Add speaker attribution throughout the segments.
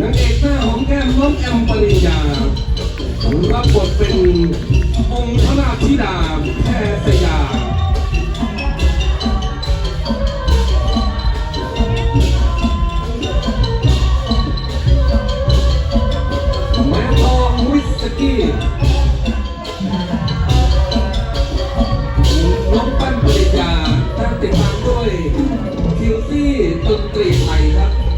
Speaker 1: นางเอกหน้าหอมแก้มน้องแอมปริญญารับบทเป็นองค์พระราชธิดาแพสยาแม่ทองวิสกี้น้องปันปิญญาตั้งติดตามด้วยคิวซี่ดนตรีไทยครับ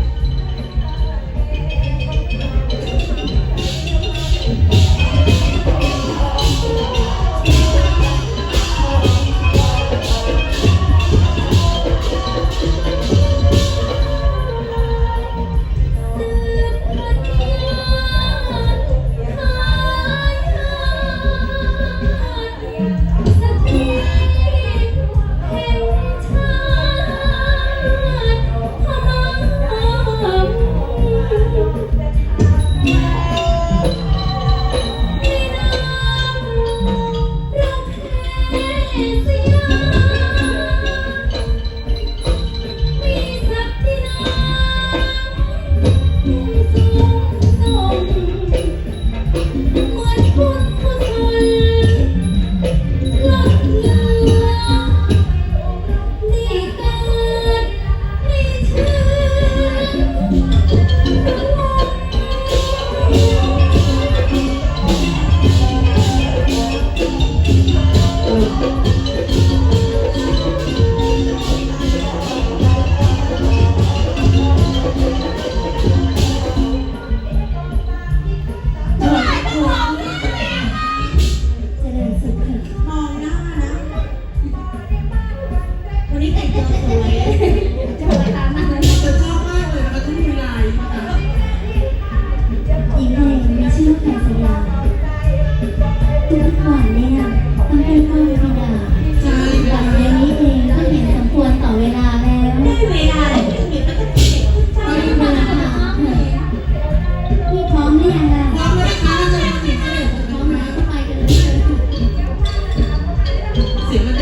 Speaker 2: 点个赞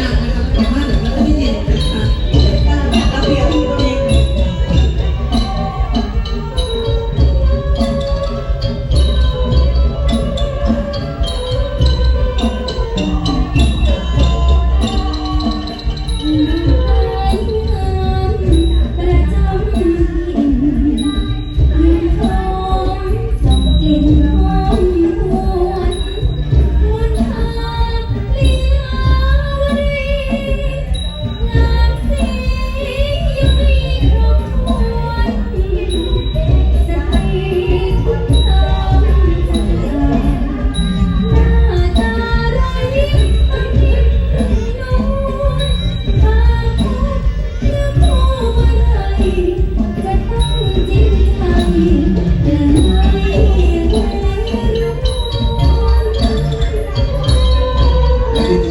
Speaker 1: Thank you.